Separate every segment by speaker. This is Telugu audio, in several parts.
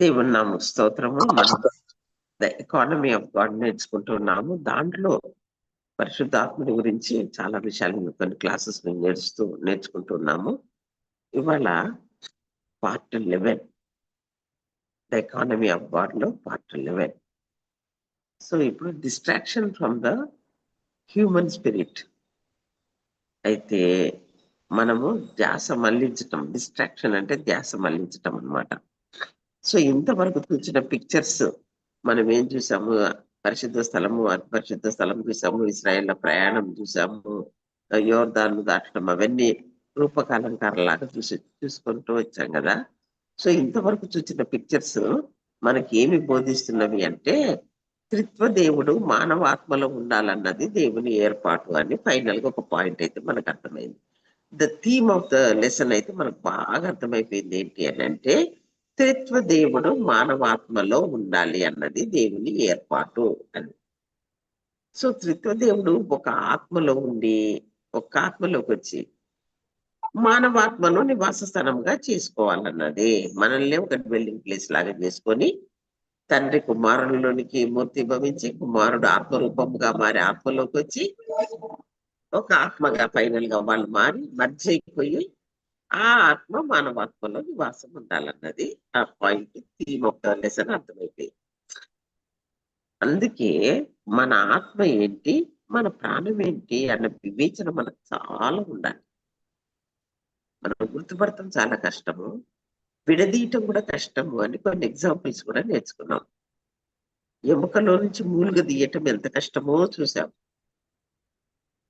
Speaker 1: దేవుని నామ స్తోత్రము ద ఎకానమీ ఆఫ్ గాడ్ నేర్చుకుంటున్నాము. దాంట్లో పరిశుద్ధాత్ముడి గురించి చాలా విషయాలు కొన్ని క్లాసెస్ మేము నేర్చుతూ నేర్చుకుంటున్నాము. ఇవాళ part eleven the economy of గాడ్లో part eleven so ఇప్పుడు distraction from the human spirit అయితే మనము ధ్యాస మళ్ళించటం డిస్ట్రాక్షన్ అంటే ధ్యాస మళ్ళించటం అన్నమాట. సో ఇంతవరకు చూసిన పిక్చర్స్ మనం ఏం చూసాము? పరిశుద్ధ స్థలము పరిశుద్ధ స్థలం చూసాము ఇస్రాయేల్ ప్రయాణం చూసాము యోర్దాను దాటడం అవన్నీ రూపకాలంకారలాగా చూసి చూసుకుంటూ వచ్చాం కదా. సో ఇంతవరకు చూసిన పిక్చర్స్ మనకి ఏమి బోధిస్తున్నవి అంటే త్రిత్వ దేవుడు మానవాత్మలో ఉండాలన్నది దేవుని ఏర్పాటు అని ఫైనల్గా ఒక పాయింట్ అయితే మనకు అర్థమైంది. The theme of the lesson అయితే మనకు బాగా అర్థమైపోయింది ఏంటి అని అంటే త్రిత్వ దేవుడు మానవాత్మలో ఉండాలి అన్నది దేవుని ఏర్పాటు అని. సో త్రిత్వ దేవుడు ఒక ఆత్మలో ఉండి ఒక ఆత్మలోకి వచ్చి మానవాత్మను నివాస స్థానంగా చేసుకోవాలన్నది. మనల్ని ఒక డ్వెల్లింగ్ ప్లేస్ లాగా చేసుకొని తండ్రి కుమారులలోనికి మూర్తి భవించి కుమారుడు ఆత్మరూపంగా మారి ఆత్మలోకి వచ్చి ఒక ఆత్మగా ఫైనల్గా వాళ్ళు మారి మధ్య అయిపోయి ఆ ఆత్మ మానవాత్మలో నివాసం ఉండాలన్నది ఆ point theme of the lesson అర్థమైపోయింది. అందుకే మన ఆత్మ ఏంటి మన ప్రాణం ఏంటి అన్న వివేచన మనకు చాలా ఉండాలి. మనం గుర్తుపడటం చాలా కష్టము విడదీయటం కూడా కష్టము అని కొన్ని ఎగ్జాంపుల్స్ కూడా నేర్చుకున్నాం. ఎముకలో నుంచి మూలుగ తీయటం ఎంత కష్టమో చూసాం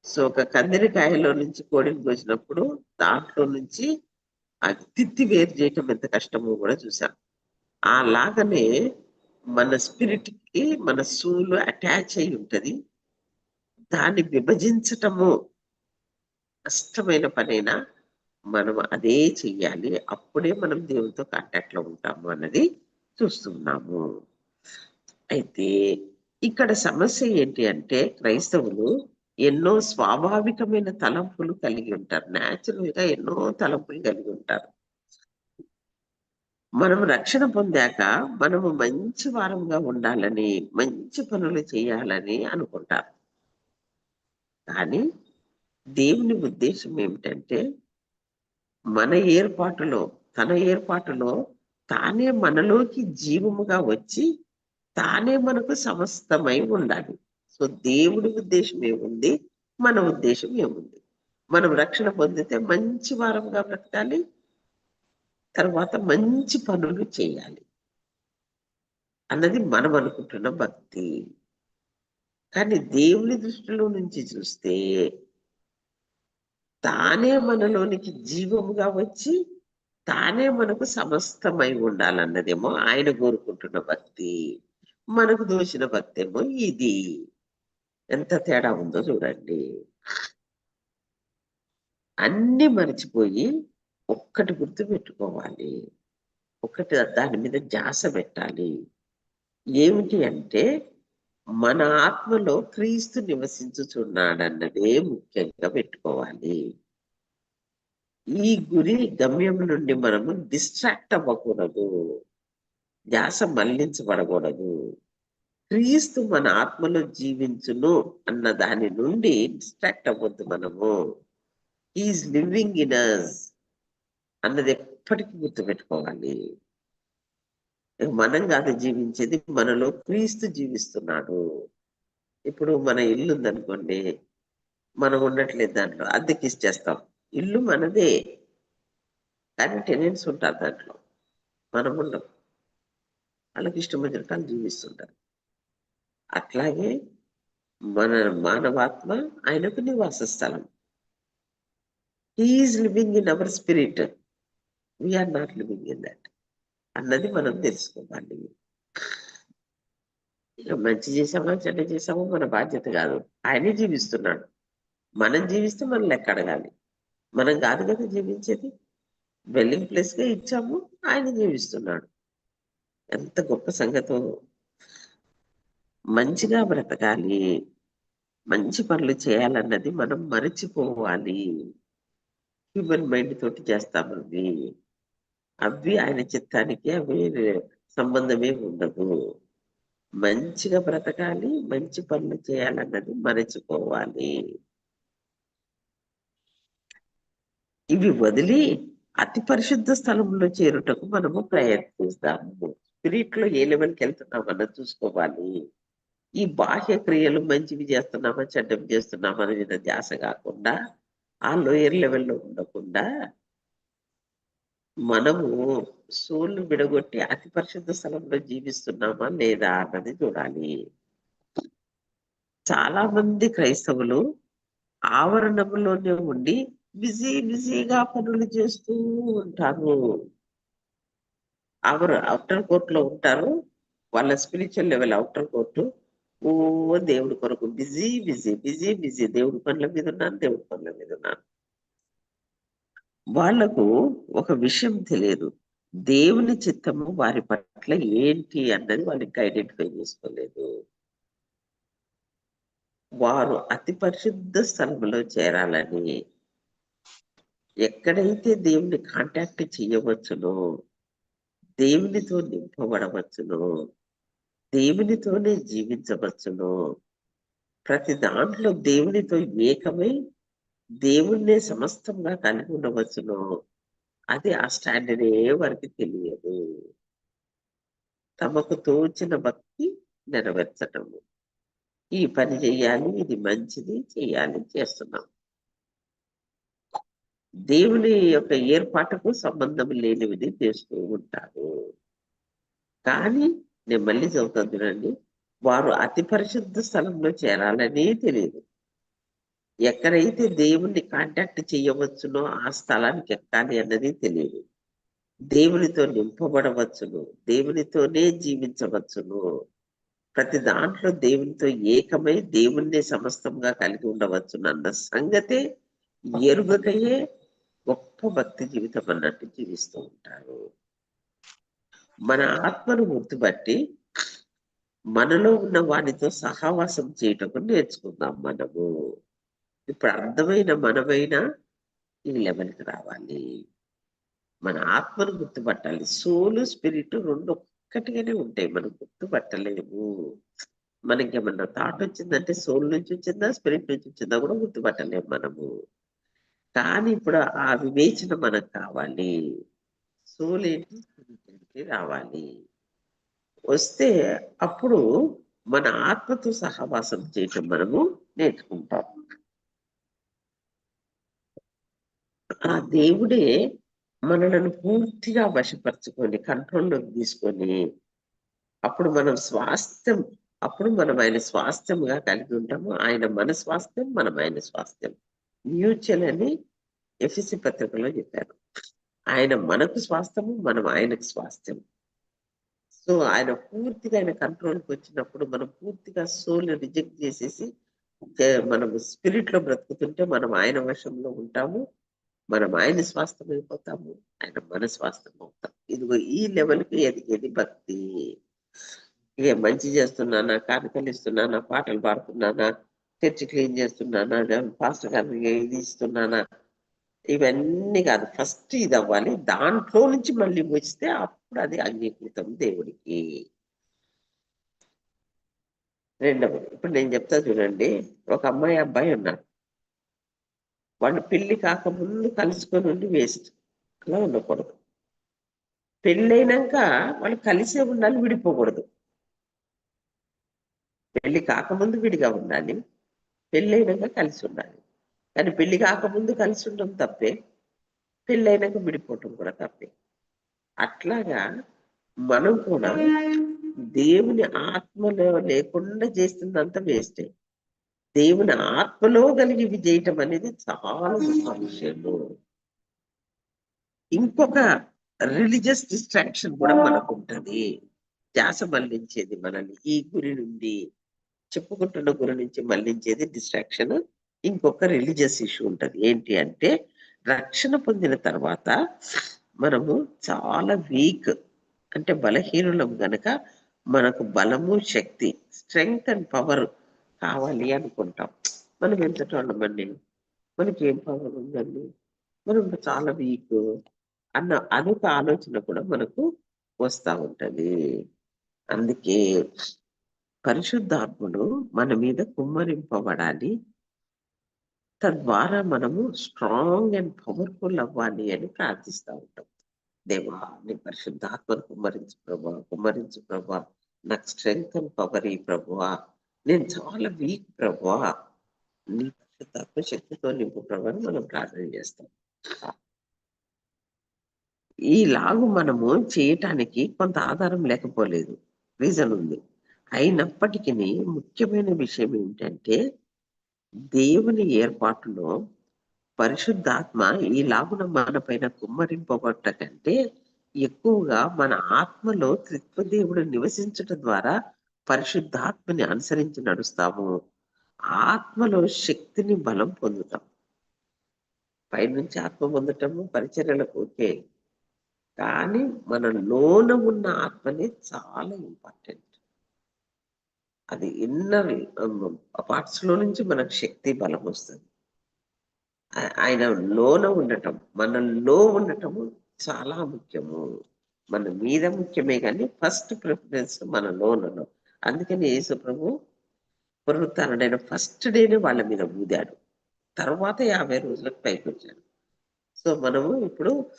Speaker 1: సో ఒక కందిరికాయలో నుంచి కోడిని కోసినప్పుడు దాంట్లో నుంచి అది తిత్తి వేరు చేయటం ఎంత కష్టమో కూడా చూసాం అలాగనే మన స్పిరిట్కి మన సూలు అటాచ్ అయి ఉంటది. దాన్ని విభజించటము కష్టమైన పనైనా మనం అదే చెయ్యాలి. అప్పుడే మనం దేవునితో కాంటాక్ట్లో ఉంటాము అన్నది చూస్తున్నాము. అయితే ఇక్కడ సమస్య ఏంటి అంటే క్రైస్తవులు ఎన్నో స్వాభావికమైన తలంపులు కలిగి ఉంటారు. న్యాచురల్గా ఎన్నో తలంపులు కలిగి ఉంటారు. మనం రక్షణ పొందాక మనము మంచి వారంగా ఉండాలని మంచి పనులు చేయాలని అనుకుంటారు కానీ దేవుని ఉద్దేశం ఏమిటంటే మన ఏర్పాటులో తన ఏర్పాటులో తానే మనలోకి జీవముగా వచ్చి తానే మనకు సమస్తమై ఉండాలి. సో దేవుడి ఉద్దేశం ఏముంది? మన ఉద్దేశం ఏముంది? మనం రక్షణ పొందితే మంచి వారంగా బ్రతకాలి తర్వాత మంచి పనులు చేయాలి అన్నది మనం అనుకుంటున్న భక్తి. కానీ దేవుని దృష్టిలో నుంచి చూస్తే తానే మనలోనికి జీవముగా వచ్చి తానే మనకు సమస్తమై ఉండాలన్నదేమో ఆయన కోరుకుంటున్న భక్తి. మనకు దోచిన భక్తి ఏమో ఇది. ఎంత తేడా ఉందో చూడండి. అన్ని మర్చిపోయి ఒక్కటి గుర్తు పెట్టుకోవాలి. ఒకటి దాని మీద జాస పెట్టాలి. ఏమిటి అంటే మన ఆత్మలో క్రీస్తు నివసించుచున్నాడన్నదే ముఖ్యంగా పెట్టుకోవాలి. ఈ గురి గమ్యం నుండి మనము డిస్ట్రాక్ట్ అవ్వకూడదు. ధ్యాస మళ్ళించబడకూడదు క్రీస్తు మన ఆత్మలో జీవించును అన్న దాని నుండి డిస్ట్రాక్ట్ అవ్వద్దు మనము. ఈజ్ లివింగ్ ఇన్ అస్ అన్నది ఎప్పటికీ గుర్తుపెట్టుకోవాలి. మనం కాదు జీవించేది మనలో క్రీస్తు జీవిస్తున్నాడు. ఇప్పుడు మన ఇల్లు ఉందనుకోండి మనం ఉండట్లేదు దాంట్లో అద్దెకి ఇచ్చేస్తాం ఇల్లు మనదే కానీ టెనెంట్స్ ఉంటారు దాంట్లో. మనం ఉండం. వాళ్ళకి ఇష్టం వచ్చినట్టు జీవిస్తుంటారు. అట్లాగే మన మానవాత్మ ఆయనకు నివాస స్థలం. He is living in our spirit we are not living in that అన్నది మనం తెలుసుకోవాలి. ఇక మంచి చేసామా చెడ్డ చేసామో మన బాధ్యత కాదు. ఆయనే జీవిస్తున్నాడు. మనం జీవిస్తే మనం లెక్క అడగాలి మనం కాదు కదా జీవించేది? వెల్లింగ్ ప్లేస్గా ఇచ్చాము ఆయన జీవిస్తున్నాడు. ఎంత గొప్ప సంగతో మంచిగా బ్రతకాలి. మంచి పనులు చేయాలన్నది మనం మరచిపోవాలి. హ్యూమన్ మైండ్ తోటి చేస్తాం అవి అవి ఆయన చిత్తానికి అవి సంబంధమే ఉండదు. మంచిగా బ్రతకాలి మంచి పనులు చేయాలన్నది మరచిపోవాలి. ఇవి వదిలి అతి పరిశుద్ధ స్థలంలో చేరుటకు మనము ప్రయత్నిస్తాము. స్పిరిట్లో ఏ లెవెల్కి వెళ్తున్నామన్నది చూసుకోవాలి. ఈ బాహ్య క్రియలు మంచివి చేస్తున్నామా చెడ్డవి చేస్తున్నామా అనే మీద ధ్యాస కాకుండా ఆ లోయర్ లెవెల్లో ఉండకుండా మనము సోళ్ళు విడగొట్టి అతి పరిశుద్ధ స్థలంలో జీవిస్తున్నామా లేదా అన్నది చూడాలి. చాలా మంది క్రైస్తవులు ఆవరణంలోనే ఉండి బిజీ బిజీగా పనులు చేస్తూ ఉంటారు. అవరు అవుటర్ కోర్ట్లో ఉంటారు. వాళ్ళ స్పిరిచువల్ లెవెల్ అవుటర్ కోర్టు ఓ దేవుడి కొరకు బిజీ బిజీ బిజీ బిజీ. దేవుడి పనుల మీద ఉన్నాను దేవుడి పనుల మీద ఉన్నాను. వాళ్ళకు ఒక విషయం తెలియదు. దేవుని చిత్తము వారి పట్ల ఏంటి అన్నది వాళ్ళు ఇంకా ఐడెంటిఫై చేసుకోలేదు. వారు అతి పరిశుద్ధ స్థలంలో చేరాలని ఎక్కడైతే దేవుని కాంటాక్ట్ చేయవచ్చునో దేవునితో నింపబడవచ్చును దేవునితోనే జీవించవచ్చును. ప్రతి దాంట్లో దేవునితో ఏకమై దేవుణ్ణే సమస్తంగా కలిగి ఉండవచ్చును. అది ఆ స్టాండర్డే వారికి తెలియదు. తమకు తోచిన భక్తి నెరవేర్చటము ఈ పని చేయాలి ఇది మంచిది చేయాలి చేస్తున్నాం. దేవుని యొక్క ఏర్పాటుకు సంబంధం లేనివిది చేస్తూ ఉంటారు. కానీ నేను మళ్ళీ చదువుతాను చూడండి. వారు అతి పరిశుద్ధ స్థలంలో చేరాలనే తెలియదు. ఎక్కడైతే దేవుణ్ణి కాంటాక్ట్ చేయవచ్చునో ఆ స్థలానికి ఎక్కాలి అన్నది తెలియదు. దేవునితో నింపబడవచ్చును దేవునితోనే జీవించవచ్చును. ప్రతి దాంట్లో దేవునితో ఏకమై దేవుణ్ణి సమస్తంగా కలిగి ఉండవచ్చును అన్న సంగతే ఎరుగకయే గొప్ప భక్తి జీవితం అన్నట్టు జీవిస్తూ ఉంటారు. మన ఆత్మను గుర్తుపట్టి మనలో ఉన్న వానితో సహవాసం చేయటం నేర్చుకుందాం మనము. ఇప్పుడు అర్థమైన మనమైన ఈ లెవెల్కి రావాలి. మన ఆత్మను గుర్తుపట్టాలి సోలు స్పిరిట్ రెండు ఒక్కటిగానే ఉంటాయి. మనం గుర్తుపట్టలేము మనకి ఏమన్నా థాట్ వచ్చిందంటే సోల్ నుంచి వచ్చిందా స్పిరిట్ నుంచి వచ్చిందా కూడా గుర్తుపట్టలేము మనము. కానీ ఇప్పుడు ఆ వివేచన మనకు కావాలి. సూలేటి ఏంటి? రావాలి. వస్తే అప్పుడు మన ఆత్మతో సహవాసం చేయటం మనము నేర్చుకుంటాం. ఆ దేవుడే మనలను పూర్తిగా వశపరచుకొని కంట్రోల్లోకి తీసుకొని అప్పుడు మనం స్వాస్థ్యం అప్పుడు మనం ఆయన స్వాస్థ్యంగా కలిగి ఉంటాము. ఆయన మన స్వాస్థ్యం మనం ఆయన స్వాస్థ్యం. మ్యూచువల్ అని ఎఫ్ఎసి పత్రికలో చెప్పారు. ఆయన మనకు స్వాస్థ్యము మనం ఆయనకు స్వాస్థ్యం సో ఆయన పూర్తిగా ఆయన కంట్రోల్కి వచ్చినప్పుడు మనం పూర్తిగా సోల్ని రిజెక్ట్ చేసేసి మనం స్పిరిట్లో బ్రతుకుతుంటే మనం ఆయన వశంలో ఉంటాము మనం ఆయన స్వాస్థ్యం అయిపోతాము ఆయన మన స్వాస్థ్యం అవుతాం ఇదిగో ఈ లెవెల్కి ఎదిగేది భక్తి. ఇక మంచి చేస్తున్నానా కానుకలు ఇస్తున్నానా పాటలు పాడుతున్నానా చర్చి క్లీన్ చేస్తున్నానా పాస్టర్ గారికి ఇది ఇస్తున్నానా ఇవన్నీ కాదు. ఫస్ట్ ఇది అవ్వాలి దాంట్లో నుంచి మళ్ళీ వచ్చితే అప్పుడు అది అంగీకృతం దేవుడికి. రెండవది. ఇప్పుడు నేను చెప్తా చూడండి. ఒక అమ్మాయి అబ్బాయి ఉన్నారు. వాళ్ళు పెళ్ళి కాకముందు కలుసుకొని ఉండి వేస్ట్. అలా ఉండకూడదు. పెళ్ళైనాక వాళ్ళు కలిసే ఉండాలి విడిపోకూడదు. పెళ్ళి కాకముందు విడిగా ఉండాలి. పెళ్ళైనాక కలిసి ఉండాలి. కానీ పెళ్ళి కాకముందు కలిసి ఉండడం తప్పే పెళ్ళైనాక విడిపోవటం కూడా తప్పే. అట్లాగా మనం కూడా దేవుని ఆత్మలో లేకుండా చేస్తుందంతా వేస్టే. దేవుని ఆత్మలో కలిగి ఇవి చేయటం అనేది చాలా గొప్ప విషయము ఇంకొక రిలీజియస్ డిస్ట్రాక్షన్ కూడా మనకు ఉంటుంది ధ్యాస మళ్ళించేది మనల్ని. ఈ గురి నుండి చెప్పుకుంటున్న గురి నుంచి మళ్ళించేది డిస్ట్రాక్షన్ ఇంకొక రిలీజియస్ ఇష్యూ ఉంటుంది. ఏంటి అంటే రక్షణ పొందిన తర్వాత మనము చాలా వీక్ అంటే బలహీనులం గనక మనకు బలము శక్తి స్ట్రెంగ్త్ అండ్ పవర్ కావాలి అనుకుంటాం. మనం ఎంత వాళ్ళమండి? మనకి ఏం పవర్ ఉందండి? మనం చాలా వీక్ అన్న అదొక ఆలోచన కూడా మనకు వస్తూ ఉంటుంది. అందుకే పరిశుద్ధాత్ముడు మన మీద కుమ్మరింపబడాలి. తద్వారా మనము స్ట్రాంగ్ అండ్ పవర్ఫుల్ అవ్వాలి అని ప్రార్థిస్తూ ఉంటాం. దేవా నీ పరిశుద్ధాత్మను కుమ్మరించు ప్రభా కుమ్మరించు ప్రభా నాకు స్ట్రెంగ్త్ అండ్ పవర్ ఈ ప్రభువా. నేను చాలా వీక్ ప్రభువా. నీ పరిశుద్ధాత్మ శక్తితో నింపు ప్రభా మనం ప్రార్థన చేస్తాం. ఈలాగు మనము చేయటానికి కొంత ఆధారం లేకపోలేదు. రీజన్ ఉంది. అయినప్పటికీ ముఖ్యమైన విషయం ఏంటంటే దేవుని ఏర్పాటులో పరిశుద్ధాత్మ ఈ లాగున మన పైన కుమ్మరింపబట్ట కంటే ఎక్కువగా మన ఆత్మలో త్రిత్వదేవుడు నివసించటం ద్వారా పరిశుద్ధాత్మని అనుసరించి నడుస్తాము. ఆత్మలో శక్తిని బలం పొందుతాం. పైనుంచి ఆత్మ పొందటము పరిచర్యలకు ఓకే. కానీ మన లోన ఉన్న ఆత్మనే చాలా ఇంపార్టెంట్. అది ఇన్నర్ పార్ట్స్లో నుంచి మనకు శక్తి బలం వస్తుంది. ఆయన లోన ఉండటం మనలో ఉండటము చాలా ముఖ్యము. మన మీద ముఖ్యమే కానీ ఫస్ట్ ప్రిఫరెన్స్ మన లోనలో. అందుకని యేసు ప్రభు పునరుత్డైన ఫస్ట్ డేనే వాళ్ళ మీద ఊదాడు. తర్వాత యాభై రోజులకు పైకి వచ్చాడు సో మనము ఇప్పుడు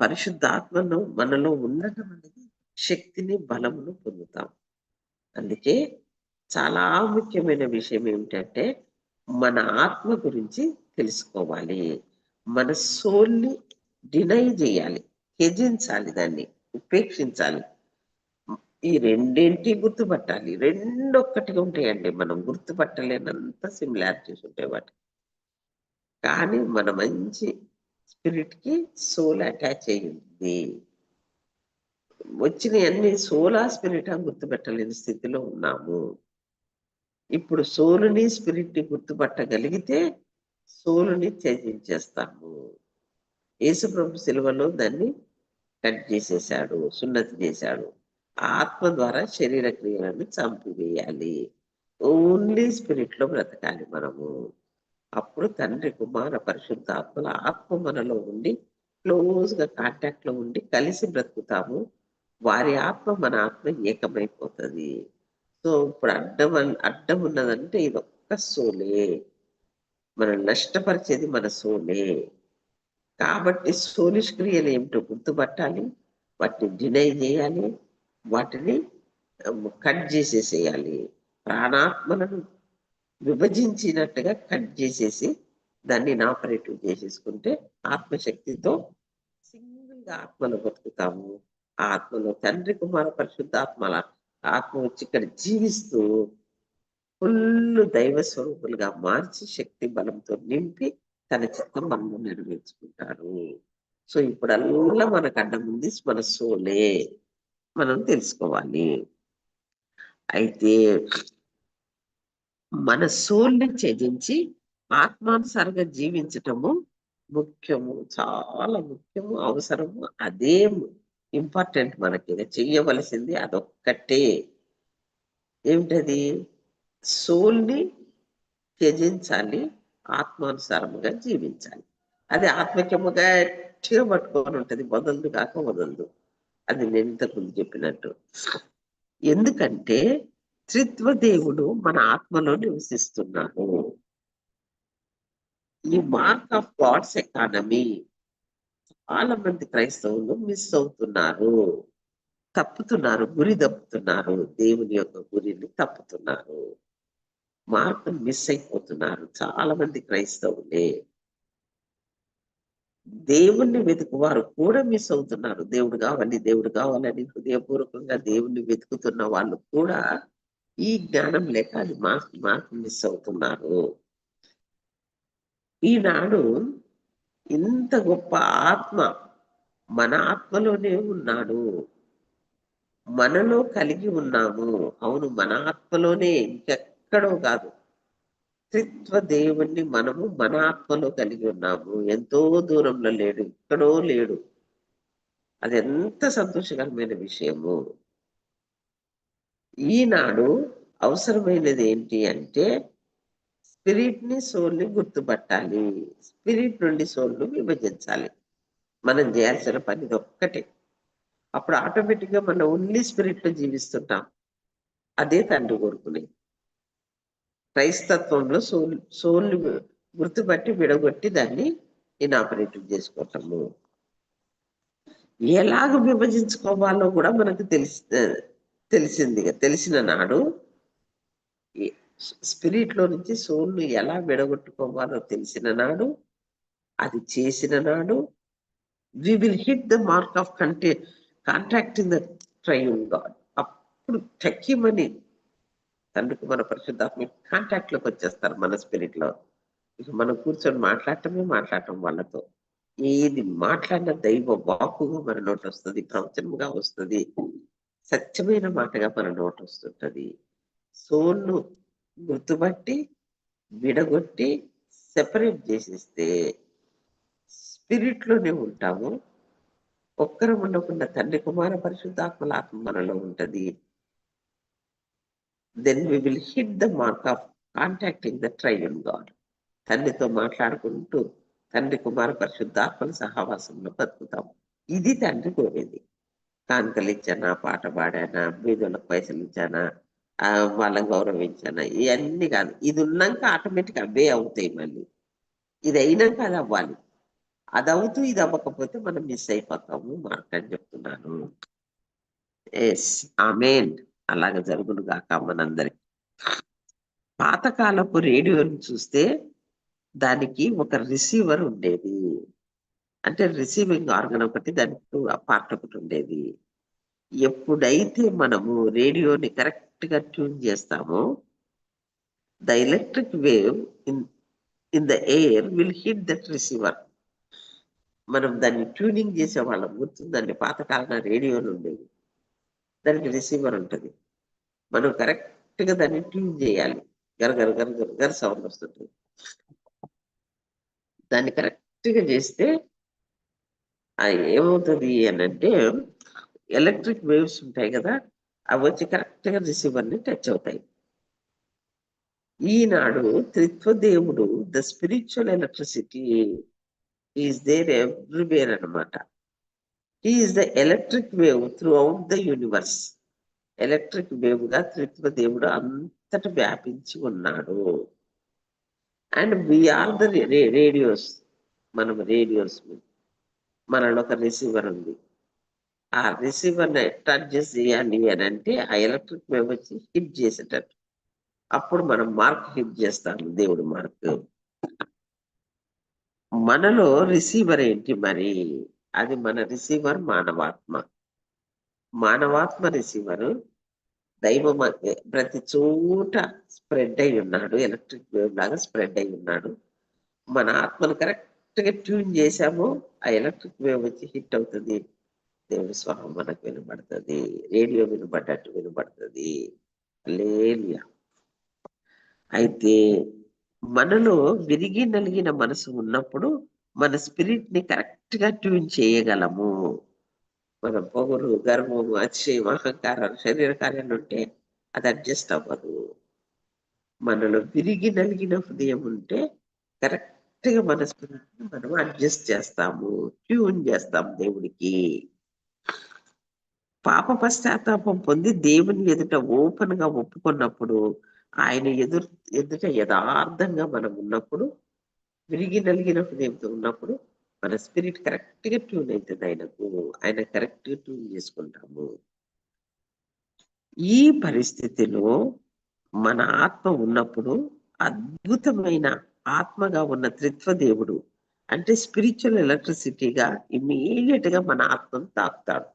Speaker 1: పరిశుద్ధాత్మను మనలో ఉండటం అనేది శక్తిని బలమును పొందుతాం. అందుకే చాలా ముఖ్యమైన విషయం ఏమిటంటే మన ఆత్మ గురించి తెలుసుకోవాలి. మన సోల్ని డినై చేయాలి త్యజించాలి దాన్ని ఉపేక్షించాలి. ఈ రెండింటి గుర్తుపట్టాలి. రెండు ఒక్కటిగా ఉంటాయండి. మనం గుర్తుపట్టలేనంత సిమిలారిటీస్ ఉంటాయి వాటి కానీ మన మంచి స్పిరిట్కి సోల్ అటాచ్ అయ్యింది వచ్చిన అన్ని సోలా స్పిరిట్ గుర్తుపెట్టలేని స్థితిలో ఉన్నాము. ఇప్పుడు సోలుని స్పిరిట్ని గుర్తుపట్టగలిగితే సోలుని త్యజించేస్తాము. యేసుప్రభు సిలువలో దాన్ని కట్ చేసేసాడు సున్నతి చేశాడు. ఆత్మ ద్వారా శరీర క్రియలను చంపివేయాలి. ఓన్లీ స్పిరిట్లో బ్రతకాలి మనము. అప్పుడు తండ్రి కుమార పరిశుద్ధాత్మల ఆత్మ మనలో ఉండి క్లోజ్గా కాంటాక్ట్లో ఉండి కలిసి బ్రతుకుతాము. వారి ఆత్మ మన ఆత్మ ఏకమైపోతుంది. సో ఇప్పుడు అడ్డం అడ్డం ఉన్నదంటే ఇది ఒక్క సోలే. మనం నష్టపరిచేది మన సోలే. కాబట్టి సోలిష్ క్రియలు ఏమిటో గుర్తుపట్టాలి వాటిని డినై చేయాలి వాటిని కట్ చేసేసేయాలి. ప్రాణాత్మలను విభజించినట్టుగా కట్ చేసేసి దాన్ని ఇనాపరేటివ్ చేసేసుకుంటే ఆత్మశక్తితో సింగిల్గా ఆత్మలు ఆత్మలో బతుకుతాము. ఆ ఆత్మలో తండ్రి కుమార పరిశుద్ధాత్మల ఆత్మ వచ్చి ఇక్కడ జీవిస్తూ ఫుల్ దైవ స్వరూపులుగా మార్చి శక్తి బలంతో నింపి తన చిత్తం మనము నెరవేర్చుకుంటారు. సో ఇప్పుడల్లా మనకు అడ్డం ఉంది మన సోలే. మనం తెలుసుకోవాలి. అయితే మన సోల్ని త్యజించి ఆత్మానుసారంగా జీవించటము ముఖ్యము చాలా ముఖ్యము అవసరము అదే ఇంపార్టెంట్ మనకి. చెయ్యవలసింది అదొక్కటే. ఏమిటది? సోల్ని త్యజించాలి ఆత్మానుసారముగా జీవించాలి. అది ఆత్మకేమో గట్టిగా పట్టుకొని ఉంటుంది. వదలదు కాక వదలదు. అది నేను ఇంతకుముందు చెప్పినట్టు. ఎందుకంటే త్రిత్వ దేవుడు మన ఆత్మలో నివసిస్తున్నాడు. ఈ మార్క్ ఆఫ్ గాడ్స్ ఎకానమీ చాలా మంది క్రైస్తవులు మిస్ అవుతున్నారు. తప్పుతున్నారు. గురి తప్పుతున్నారు. దేవుని యొక్క గురిని తప్పుతున్నారు. మార్గం మిస్ అయిపోతున్నారు. చాలా మంది క్రైస్తవులే. దేవుణ్ణి వెతుకువారు కూడా మిస్ అవుతున్నారు. దేవుడు కావాలి దేవుడు కావాలని హృదయపూర్వకంగా దేవుణ్ణి వెతుకుతున్న వాళ్ళు కూడా ఈ జ్ఞానం లేక అది మార్క్ మార్క్ మిస్ అవుతున్నారు. ఈనాడు ఇంత గొప్ప ఆత్మ మన ఆత్మలోనే ఉన్నాడు. మనలో కలిగి ఉన్నాము. అవును మన ఆత్మలోనే ఇంకెక్కడో కాదు. త్రిత్వ దేవుణ్ణి మనము మన ఆత్మలో కలిగి ఉన్నాము. ఎంతో దూరంలో లేడు ఎక్కడో లేడు. అది ఎంత సంతోషకరమైన విషయము. ఈనాడు అవసరమైనది ఏంటి అంటే స్పిరిట్ని సోల్ని గుర్తుపట్టాలి. స్పిరిట్ నుండి సోల్ను విభజించాలి. మనం చేయాల్సిన పని ఒక్కటే. అప్పుడు ఆటోమేటిక్గా మనం ఓన్లీ స్పిరిట్లో జీవిస్తుంటాం. అదే తండ్రి కోరుకునేది క్రైస్తత్వంలో సోల్ సోల్ గుర్తుపట్టి విడగొట్టి దాన్ని ఇనాపరేటివ్ చేసుకోవటము. ఎలాగ విభజించుకోవాలో కూడా మనకు తెలిసి తెలిసింది తెలిసిన నాడు స్పిరిట్లో నుంచి సోల్ను ఎలా విడగొట్టుకోవాలో తెలిసిన నాడు అది చేసిన నాడు we will hit the mark of కంటే contact in the triune God అప్పుడు టక్కిమని తండ్రికి మన పరిశుద్ధాత్మ కాంట్రాక్ట్లోకి వచ్చేస్తారు మన స్పిరిట్లో. ఇక మనం కూర్చొని మాట్లాడటమే మాట్లాడటం వాళ్ళతో. ఏది మాట్లాడిన దైవ వాకుగా మన నోటి వస్తుంది ప్రవచనముగా వస్తుంది సత్యమైన మాటగా మన నోటి వస్తుంటది. సోన్ను గుర్తుపట్టి విడగొట్టి సెపరేట్ చేసేస్తే స్పిరిట్లోనే ఉంటాము. ఒక్కరం ఉండకుండా తండ్రి కుమార పరిశుద్ధాత్మల ఆత్మ మనలో ఉంటుంది. Then we will hit the mark of contacting the triune God తండ్రితో మాట్లాడుకుంటూ తండ్రి కుమార పరిశుద్ధాత్మల సహవాసంలో బతుకుతాం. ఇది తండ్రి కోరేది. కానుకలు ఇచ్చానా పాట పాడానా బీదోళ్ళకు పైసలు ఇచ్చానా వాళ్ళని గౌరవించానా ఇవన్నీ కాదు. ఇది ఉన్నాక ఆటోమేటిక్ అవే అవుతాయి మళ్ళీ. ఇది అయినాక అది అవ్వాలి. అది అవుతూ ఇది అవ్వకపోతే మనం మిస్ అయిపోతాము. మాట్లాడి చెప్తున్నాను. ఎస్ ఆమెన్ అలాగ జరుగును కాక మనందరికి పాతకాలపు రేడియోని చూస్తే దానికి ఒక రిసీవర్ ఉండేది. అంటే రిసీవింగ్ ఆర్గన్ ఒకటి దానికి పార్ట్ ఒకటి ఉండేది. ఎప్పుడైతే మనము రేడియోని కరెక్ట్ గా ట్యూన్ చేస్తామో. The electric wave in in the air will hit that receiver మనం దాన్ని ట్యూనింగ్ చేసే వాళ్ళం. గుర్తుందండి పాతకాలం రేడియోలు ఉండేవి దానికి రిసీవర్ ఉంటుంది. మనం కరెక్ట్గా దాన్ని ట్యూన్ చేయాలి. గరగర గరగర గర సౌండ్ వస్తుంటుంది దాన్ని కరెక్ట్గా చేస్తే ఏమవుతుంది అని అంటే ఎలక్ట్రిక్ వేవ్స్ ఉంటాయి కదా అవి వచ్చి కరెక్ట్గా రిసీవర్ని టచ్ అవుతాయి. ఈనాడు త్రిత్వదేవుడు the spiritual electricity is there everywhere అనమాట is the electric wave throughout the universe electric వేవ్గా త్రిత్వదేవుడు దేవుడు అంతట వ్యాపించి ఉన్నాడు. And we are the radios మనం రేడియోస్ మనలో ఒక రిసీవర్ ఉంది. ఆ రిసీవర్ని టచ్ చేసి అని అంటే ఆ ఎలక్ట్రిక్ మేము వచ్చి హిట్ చేసేటట్టు. అప్పుడు మనం మార్క్ హిట్ చేస్తాము దేవుడు మార్క్. మనలో రిసీవర్ ఏంటి మరి? అది మన రిసీవర్ మానవాత్మ. మానవాత్మ రిసీవర్ దైవం ప్రతి చోట స్ప్రెడ్ అయి ఉన్నాడు ఎలక్ట్రిక్ వేవ్ లాగా స్ప్రెడ్ అయి ఉన్నాడు. మన ఆత్మను కరెక్ట్గా ట్యూన్ చేసాము ఆ ఎలక్ట్రిక్ వేవ్ వచ్చి హిట్ అవుతుంది. దేవుని స్వరం మనకు వినబడుతుంది రేడియో వినబడ్డట్టు వినబడుతుంది. లేలియా అయితే మనలో విరిగి నలిగిన మనసు ఉన్నప్పుడు మన స్పిరిట్ని కరెక్ట్గా ట్యూన్ చేయగలము. మన పొగరు గర్వము అతిశయం అహంకారాలు శరీర కార్యాలు ఉంటే అది అడ్జస్ట్ అవ్వదు. మనలో విరిగి నలిగిన హృదయం ఉంటే కరెక్ట్గా మన స్పిరిట్ మనం అడ్జస్ట్ చేస్తాము ట్యూన్ చేస్తాం దేవుడికి. పాప పశ్చాత్తాపం పొంది దేవుని ఎదుట ఓపెన్గా ఒప్పుకున్నప్పుడు ఆయన ఎదురు ఎదుట యథార్థంగా మనం ఉన్నప్పుడు విరిగి నలిగిన హృదయంతో ఉన్నప్పుడు మన స్పిరిట్ కరెక్ట్గా ట్యూన్ అవుతుంది ఆయనకు. ఆయన కరెక్ట్గా ట్యూన్ చేసుకుంటాము. ఈ పరిస్థితిలో మన ఆత్మ ఉన్నప్పుడు అద్భుతమైన ఆత్మగా ఉన్న త్రిత్వ దేవుడు అంటే స్పిరిచువల్ ఎలక్ట్రిసిటీగా ఇమీడియట్గా మన ఆత్మను తాకుతాడు.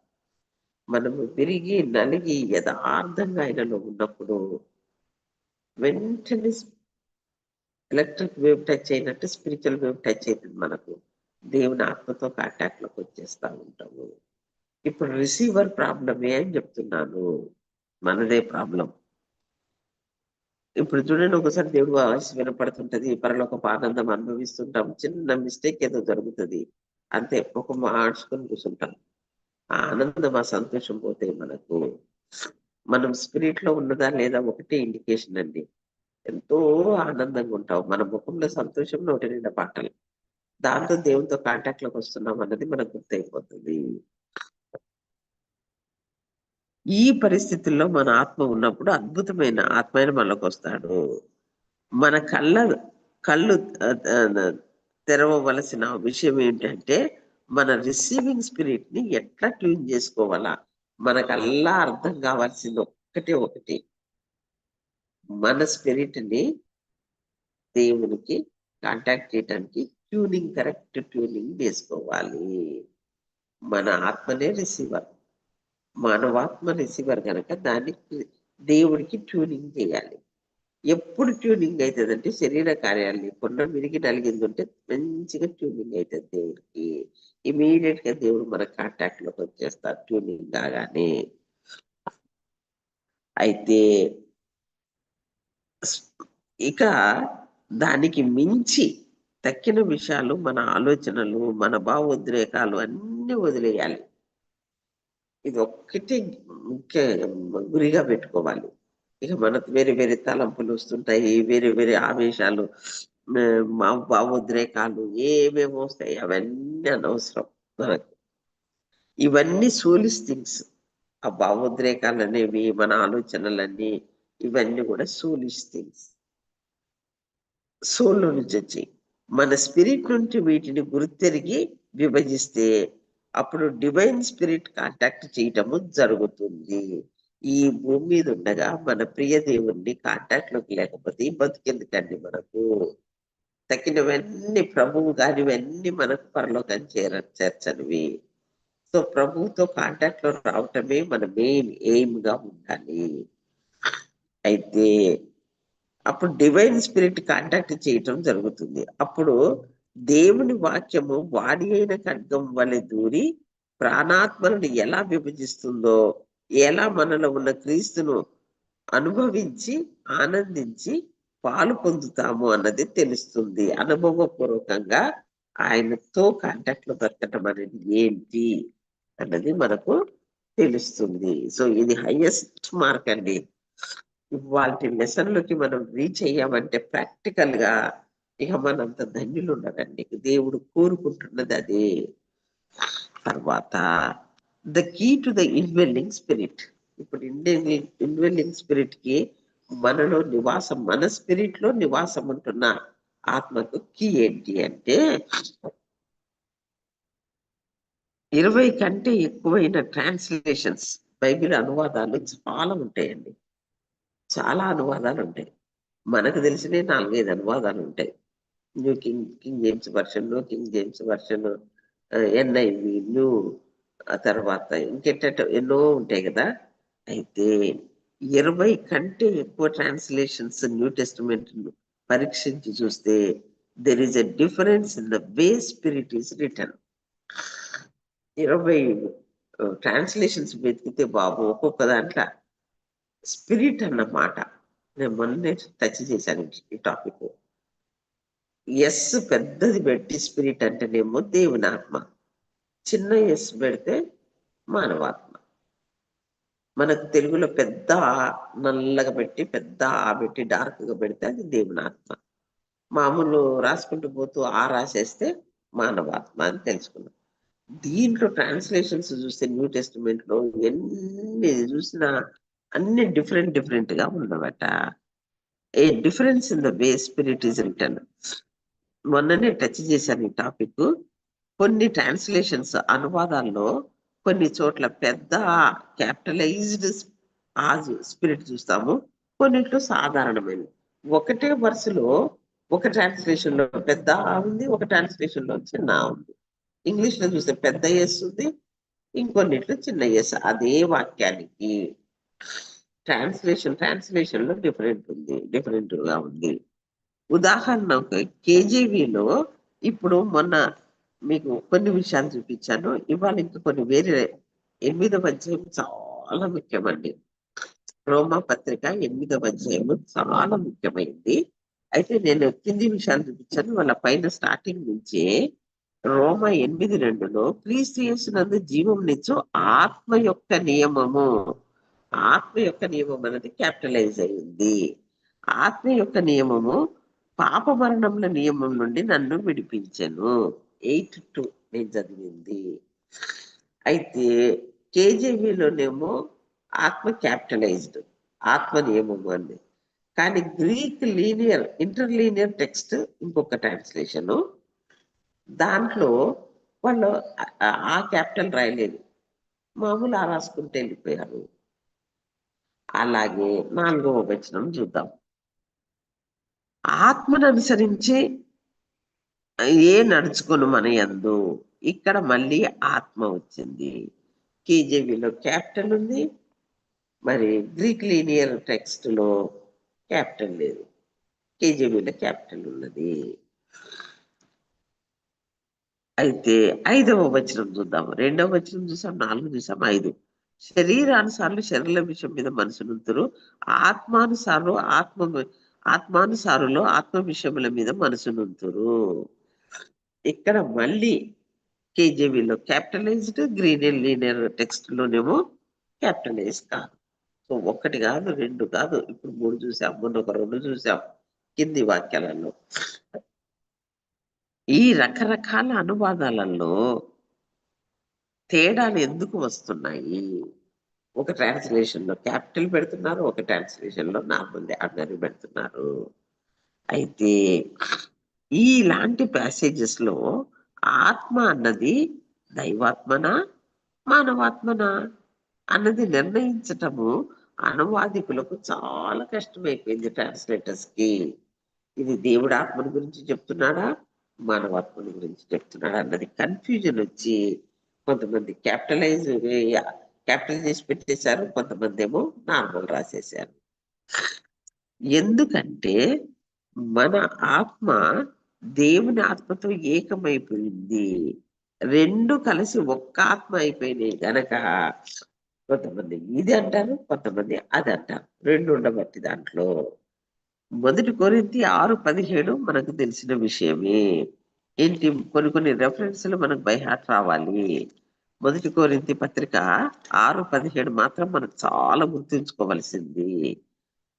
Speaker 1: మనము విరిగి నలిగి యథార్థంగా ఆయనలో ఉన్నప్పుడు వెంటనే ఎలక్ట్రిక్ వేవ్ టచ్ అయినట్టు స్పిరిచువల్ వేవ్ టచ్ అవుతుంది మనకు దేవుని ఆత్మతో కాంటాక్ట్లోకి వచ్చేస్తా ఉంటాము. ఇప్పుడు రిసీవర్ ప్రాబ్లమే అని చెప్తున్నాను. మనదే ప్రాబ్లం ఇప్పుడు చూడండి ఒకసారి దేవుడు వాయిస్ వినపడుతుంటది. పరలోక ఆనందం అనుభవిస్తుంటాం. చిన్న మిస్టేక్ ఏదో జరుగుతుంది. అంతే ఒక మార్చుకొని కూర్చుంటాం. ఆ ఆనందం ఆ సంతోషం పోతే మనకు? మనం స్పిరిట్లో ఉన్నదా లేదా ఒకటే ఇండికేషన్ అండి. ఎంతో ఆనందంగా ఉంటాం. మన ముఖంలో సంతోషం నోటి నిండా పాటలు దాంతో దేవునితో కాంటాక్ట్లోకి వస్తున్నాం అన్నది మనకు గుర్తయిపోతుంది. ఈ పరిస్థితుల్లో మన ఆత్మ ఉన్నప్పుడు అద్భుతమైన ఆత్మైన మనలోకి వస్తాడు. మన కళ్ళ కళ్ళు తెరవవలసిన విషయం ఏంటంటే మన రిసీవింగ్ స్పిరిట్ని ఎట్లా ట్యూన్ చేసుకోవాలా? మనకల్లా అర్థం కావాల్సింది ఒక్కటే ఒకటి. మన స్పిరిట్ని దేవునికి కాంటాక్ట్ చేయడానికి ట్యూనింగ్ కరెక్ట్ ట్యూనింగ్ చేసుకోవాలి మన ఆత్మనే రిసీవర్ మానవాత్మ రిసీవర్ కనుక దానికి దేవుడికి ట్యూనింగ్ చేయాలి. ఎప్పుడు ట్యూనింగ్ అవుతుంది అంటే శరీర కార్యాలని కొన్న విరిగి నలిగింది ఉంటే మంచిగా ట్యూనింగ్ అవుతుంది దేవుడికి. ఇమీడియట్గా దేవుడు మన కాంటాక్ట్లోకి వచ్చేస్తారు ట్యూనింగ్ కాగానే. అయితే ఇక దానికి మించి తక్కిన విషయాలు మన ఆలోచనలు మన భావోద్రేకాలు అన్ని వదిలేయాలి. ఇది ఒక్కటే ముఖ్య గురిగా పెట్టుకోవాలి. ఇక మన వేరే వేరే తలంపులు వస్తుంటాయి వేరే వేరే ఆవేశాలు మా భావోద్రేకాలు ఏమేమి వస్తాయి అవన్నీ అనవసరం మనకు. ఇవన్నీ సోలిస్ థింగ్స్. ఆ భావోద్రేకాలు అనేవి మన ఆలోచనలన్నీ ఇవన్నీ కూడా సోలిష్ థింగ్స్. సోల్లో నుంచి వచ్చి మన స్పిరిట్ నుండి వీటిని గుర్తెరిగి విభజిస్తే అప్పుడు డివైన్ స్పిరిట్ కాంటాక్ట్ చేయటము జరుగుతుంది. ఈ భూమి మీద ఉండగా మన ప్రియ దేవుణ్ణి కాంటాక్ట్లోకి లేకపోతే బతికెందుకండి మనకు? తక్కినవన్నీ ప్రభువు కానివన్నీ మనకు పరలోకం చేర చేర్చనివి. సో ప్రభువుతో కాంటాక్ట్లో రావటమే మన మెయిన్ ఎయిమ్గా ఉండాలి. అయితే అప్పుడు డివైన్ స్పిరిట్ కాంటాక్ట్ చేయటం జరుగుతుంది. అప్పుడు దేవుని వాక్యము వాడి అయిన ఖడ్గం వలె దూరి ప్రాణాత్మలను ఎలా విభజిస్తుందో ఎలా మనలో ఉన్న క్రీస్తును అనుభవించి ఆనందించి పాలు పొందుతాము అన్నది తెలుస్తుంది. అనుభవపూర్వకంగా ఆయనతో కాంటాక్ట్లో దొరకటం అనేది ఏంటి అన్నది మనకు తెలుస్తుంది. సో ఇది హైయెస్ట్ మార్క్ అండి. వాటి లెసన్లోకి మనం రీచ్ అయ్యామంటే ప్రాక్టికల్గా ఇక మనంత ధన్యులు ఉండరండి దేవుడు కోరుకుంటున్నది అదే. తర్వాత the key to the indwelling spirit ఇప్పుడు ఇన్వెల్లింగ్ ఇన్వెల్లింగ్ స్పిరిట్కి మనలో నివాసం మన స్పిరిట్లో నివాసం ఉంటున్న ఆత్మకు కీ ఏంటి అంటే ఇరవై కంటే ఎక్కువైన ట్రాన్స్లేషన్స్ బైబిల్ అనువాదాలు చాలా ఉంటాయండి. చాలా అనువాదాలు ఉంటాయి. మనకు తెలిసినే నాలుగైదు అనువాదాలు ఉంటాయి. New king king James version new king James version NIV new ఆ తర్వాత ఇంకెట్ట ఎన్నో ఉంటాయి కదా. అయితే ఇరవై కంటే ఎక్కువ ట్రాన్స్లేషన్స్ న్యూ టెస్టిమెంట్ పరీక్షించి చూస్తే there is a difference in the way spirit is return ఇరవై ట్రాన్స్లేషన్స్ వెతికితే బాబు ఒక్కొక్క దాంట్లో స్పిరిట్ అన్న మాట నేను మొన్నే టచ్ చేశాను ఈ టాపిక్ ఎస్ పెద్దది పెట్టి స్పిరిట్ అంటేనేమో దేవుని ఆత్మ. చిన్న ఎస్ పెడితే మానవాత్మ. మనకు తెలుగులో పెద్ద నల్లగా పెట్టి పెద్ద ఆ పెట్టి డార్క్గా పెడితే అది దేవుని ఆత్మ. మామూలు రాసుకుంటూ పోతూ ఆ రాసేస్తే మానవాత్మ అని తెలుసుకున్నాం. దీంట్లో ట్రాన్స్లేషన్స్ చూస్తే న్యూ టెస్టిమెంట్లో ఎన్ని చూసినా అన్ని డిఫరెంట్ డిఫరెంట్గా ఉన్నవట. A difference in the way spirit is return మొన్ననే టచ్ చేశాను ఈ టాపిక్ కొన్ని ట్రాన్స్లేషన్స్ అనువాదాల్లో కొన్ని చోట్ల పెద్ద క్యాపిటలైజ్డ్ ఆ స్పిరిట్ చూస్తాము కొన్నిట్లో సాధారణమైనవి. ఒకటే వరుసలో ఒక ట్రాన్స్లేషన్లో పెద్ద ఆ ఉంది ఒక ట్రాన్స్లేషన్లో చిన్న ఆ ఉంది. ఇంగ్లీష్లో చూస్తే పెద్ద ఎస్ ఉంది ఇంకొన్నిట్లో చిన్న ఎస్ అదే వాక్యానికి ట్రాన్స్లేషన్ ట్రాన్స్లేషన్లో డిఫరెంట్ ఉంది డిఫరెంట్గా ఉంది. ఉదాహరణకు కేజీవీలో ఇప్పుడు మొన్న మీకు కొన్ని విషయాలు చూపించాను. ఇవాళ ఇంకా కొన్ని వేరే ఎనిమిదవ అధ్యాయం చాలా ముఖ్యమండి. రోమా పత్రిక ఎనిమిదవ అధ్యాయము చాలా ముఖ్యమైంది. అయితే నేను కింది విషయాలు చూపించాను. వాళ్ళ పైన స్టార్టింగ్ నుంచే రోమ ఎనిమిది రెండులో క్రీస్తు చేసినందు జీవం నిచ్చు ఆత్మ యొక్క నియమము. ఆత్మ యొక్క నియమం అనేది క్యాపిటలైజ్ అయింది. ఆత్మ యొక్క నియమము పాప మరణముల నియమం నుండి నన్ను విడిపించను. ఎయిట్ టూ నేను చదివింది. అయితే కేజీబీలోనేమో ఆత్మ క్యాపిటలైజ్డ్ ఆత్మ నియమము అని. కానీ గ్రీక్ లీనియర్ ఇంటర్లీనియర్ టెక్స్ట్ ఇంకొక ట్రాన్స్లేషన్. దాంట్లో వాళ్ళు ఆ క్యాపిటల్ రాయలేదు. మామూలు ఆ రాసుకుంటే వెళ్ళిపోయారు. అలాగే నాలుగవ వచనం చూద్దాం. ఆత్మను అనుసరించి ఏ నడుచుకుని మన ఎందు ఇక్కడ మళ్ళీ ఆత్మ వచ్చింది. కేజీబీలో క్యాపిటల్ ఉంది. మరి గ్రీక్ లీనియర్ టెక్స్ట్లో క్యాపిటల్ లేదు. కేజీబీలో క్యాపిటల్ ఉన్నది. అయితే ఐదవ వచనం చూద్దాము రెండవ వచనం చూసాం నాలుగు చూసాం ఐదు. శరీరానుసారులు శరీర విషయం మీద మనసునుంతురు ఆత్మానుసారులు ఆత్మ ఆత్మానుసారులు ఆత్మ విషయముల మీద మనసునుంతురు ఇక్కడ మళ్ళీ కేజీబీలో క్యాపిటలైజ్డ్ గ్రీన్ లీనియర్ టెక్స్ట్ లోనేమో క్యాపిటలైజ్ కాదు. సో ఒకటి కాదు రెండు కాదు. ఇప్పుడు మూడు చూసాం మొన్న ఒక రెండు చూసాం కింది వాక్యాలలో. ఈ రకరకాల అనువాదాలలో తేడాలు ఎందుకు వస్తున్నాయి? ఒక ట్రాన్స్లేషన్లో క్యాపిటల్ పెడుతున్నారు ఒక ట్రాన్స్లేషన్లో నార్మల్ ఆర్డినరీ పెడుతున్నారు. అయితే ఇలాంటి ప్యాసేజెస్లో ఆత్మ అన్నది దైవాత్మన మానవాత్మన అన్నది నిర్ణయించటము అనువాదికులకు చాలా కష్టమైపోయింది ట్రాన్స్లేటర్స్కి ఇది దేవుడు ఆత్మని గురించి చెప్తున్నాడా మానవాత్మని గురించి చెప్తున్నాడా అన్నది కన్ఫ్యూజన్ వచ్చి కొంతమంది క్యాపిటలైజ్ క్యాపిటల్ చేసి పెట్టేశారు కొంతమంది ఏమో నార్మల్ రాసేశారు. ఎందుకంటే మన ఆత్మ దేవుని ఆత్మతో ఏకమైపోయింది. రెండు కలిసి ఒక్క ఆత్మ అయిపోయినాయి గనక కొంతమంది ఇది అంటారు కొంతమంది అది అంటారు. రెండు ఉండబట్టి దాంట్లో. మొదటి కొరింతి ఆరు పదిహేడు మనకు తెలిసిన విషయమే. ఏంటి? కొన్ని కొన్ని రెఫరెన్స్లు మనకు బైహాట్ రావాలి. మొదటి కోరింతి పత్రిక ఆరు పదిహేడు మాత్రం మనం చాలా గుర్తుంచుకోవలసింది.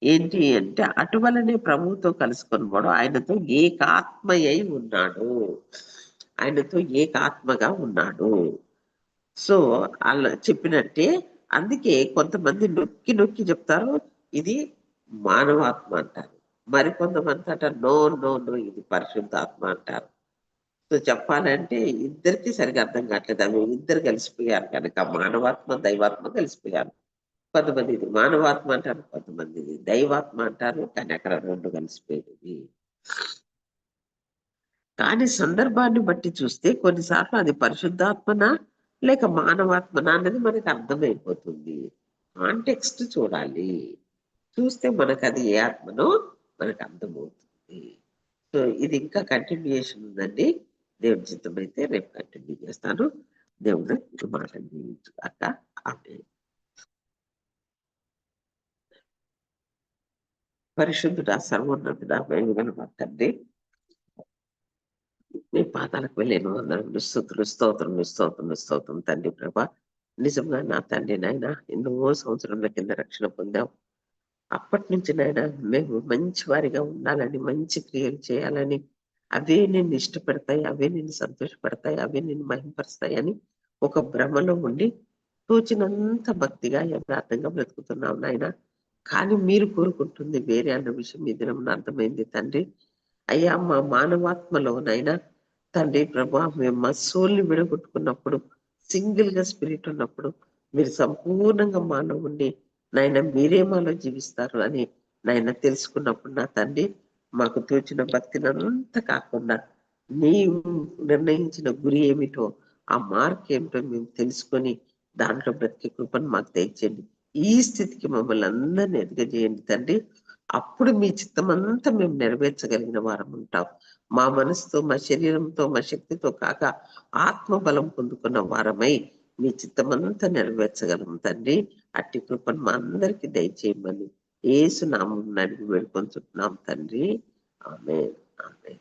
Speaker 1: ఏంటి అంటే అటువలనే ప్రభువుతో కలుసుకున్నవాడు ఆయనతో ఏకాత్మ అయి ఉన్నాడు. ఆయనతో ఏకాత్మగా ఉన్నాడు. సో అలా చెప్పినట్టే అందుకే కొంతమంది నొక్కి నొక్కి చెప్తారు ఇది మానవాత్మ అంటారు. మరి కొంతమంది అంటారు నో నో నో ఇది పరిశుద్ధాత్మ అంటారు. సో చెప్పాలంటే ఇద్దరికి సరిగా అర్థం కావట్లేదు. అవి ఇద్దరు కలిసిపోయారు కనుక మానవాత్మ దైవాత్మ కలిసిపోయారు. కొంతమంది ఇది. మానవాత్మ అంటారు కొంతమంది ఇది. దైవాత్మ అంటారు కానీ అక్కడ రెండు కలిసిపోయేది కానీ సందర్భాన్ని బట్టి చూస్తే కొన్నిసార్లు అది పరిశుద్ధాత్మన లేక మానవాత్మన అనేది మనకు అర్థమైపోతుంది. కాంటెక్స్ట్ చూడాలి. చూస్తే మనకు అది ఏ ఆత్మనో మనకు అర్థమవుతుంది. సో ఇది ఇంకా కంటిన్యూయేషన్ ఉందండి. దేవుడి చిత్తమైతే రేపు కంటిన్యూ చేస్తాను. దేవుడు మాట అక్క ఆమె. పరిశుద్ధుడ సర్వోన్నతుడ వేగన తండ్రి మీ పాదాలకు వెళ్ళిన అందరం స్థుతులు స్తోత్రం స్తోత్రం స్తోత్రం తండ్రి ప్రభ నిజంగా నా తండ్రి నాయన ఎన్నో సంవత్సరాల కింద రక్షణ పొందాం అప్పటి నుంచి నాయన మేము మంచి వారిగా ఉండాలని మంచి క్రియలు చేయాలని అవే నిన్ను ఇష్టపడతాయి అవే నిన్ను సంతోషపడతాయి అవే నిన్ను మహింపరుస్తాయి అని ఒక భ్రమలో ఉండి తోచినంత భక్తిగా యథార్థంగా బ్రతుకుతున్నాం నాయన. కానీ మీరు కోరుకుంటుంది వేరే అన్న విషయం మీ దినం అర్థమైంది తండ్రి. అయ్యా మా మానవాత్మలో నైనా తండ్రి ప్రభా మేము మా సోల్ని విడగొట్టుకున్నప్పుడు సింగిల్గా స్పిరిట్ ఉన్నప్పుడు మీరు సంపూర్ణంగా మానవుణ్ణి నాయన మీరే మాలో జీవిస్తారు అని నాయన తెలుసుకున్నప్పుడు నా తండ్రి మాకు తోచిన భక్తినంత కాకుండా నీ నిర్ణయించిన గురి ఏమిటో ఆ మార్క్ ఏమిటో మేము తెలుసుకొని దాంట్లో బ్రతికే కృపను మాకు తెచ్చండి ఈ స్థితికి మమ్మల్ని అందరినీ ఎదుగజేయండి తండ్రి. అప్పుడు మీ చిత్తం అంతా మేము నెరవేర్చగలిగిన వారం ఉంటాం. మా మనసుతో మా శరీరంతో మా శక్తితో కాక ఆత్మ బలం పొందుకున్న వారమై మీ చిత్తమంతా నెరవేర్చగలం తండ్రి. అట్టి కృపను మా అందరికి దయచేయమని ఏసు నామం అడిగి వేడుకొంచుతున్నాం తండ్రి. ఆమె ఆమె